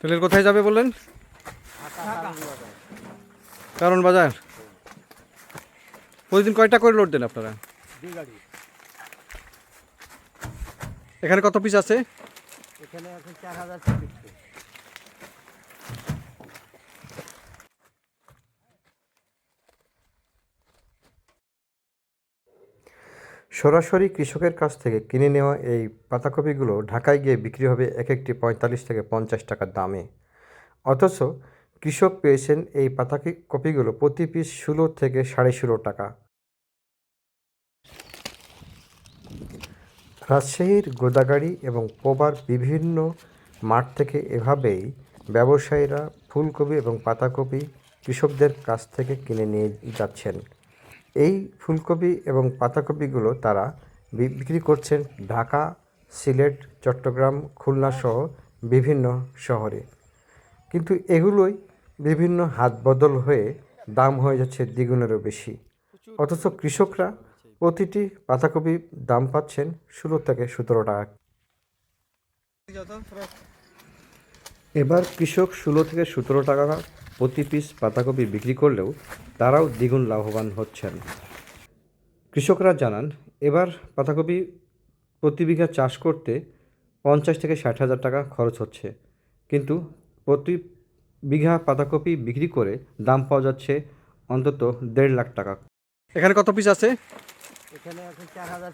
তেলের কোথায় যাবে বললেন? কারণ বাজার। প্রতিদিন কয়টা করে লোড দেন আপনারা? এখানে কত পিস আছে? সরাসরি কৃষকের কাছ থেকে কিনে নেওয়া এই পাতাকপিগুলো ঢাকায় গিয়ে বিক্রি হবে এক একটি পঁয়তাল্লিশ থেকে পঞ্চাশ টাকার দামে। অথচ কৃষক পেয়েছেন এই পাতাকি কপিগুলো প্রতি পিস ষোলো থেকে সাড়ে ষোলো টাকা। রাজশাহীর গোদাগাড়ি এবং পোবার বিভিন্ন মাঠ থেকে এভাবেই ব্যবসায়ীরা ফুলকপি এবং পাতাকপি কৃষকদের কাছ থেকে কিনে নিয়ে যাচ্ছেন। এই ফুলকপি এবং পাতাকপিগুলো তারা বিক্রি করছেন ঢাকা, সিলেট, চট্টগ্রাম, খুলনা সহ বিভিন্ন শহরে। কিন্তু এগুলোই বিভিন্ন হাত বদল হয়ে দাম হয়ে যাচ্ছে দ্বিগুণেরও বেশি। অথচ কৃষকরা প্রতিটি পাতাকপি দাম পাচ্ছেন ষোলো থেকে সতেরো টাকা। এবার কৃষক ষোলো থেকে সতেরো টাকা প্রতি পিস পাতাকপি বিক্রি করলেও তারাও দ্বিগুণ লাভবান হচ্ছেন। কৃষকরা জানান এবার পাতাকপি প্রতি বিঘা চাষ করতে পঞ্চাশ থেকে ষাট হাজার টাকা খরচ হচ্ছে। কিন্তু প্রতি বিঘা পাতাকপি বিক্রি করে দাম পাওয়া যাচ্ছে অন্তত দেড় লাখ টাকা। এখানে কত পিস আছে? এখানে এখন চার হাজার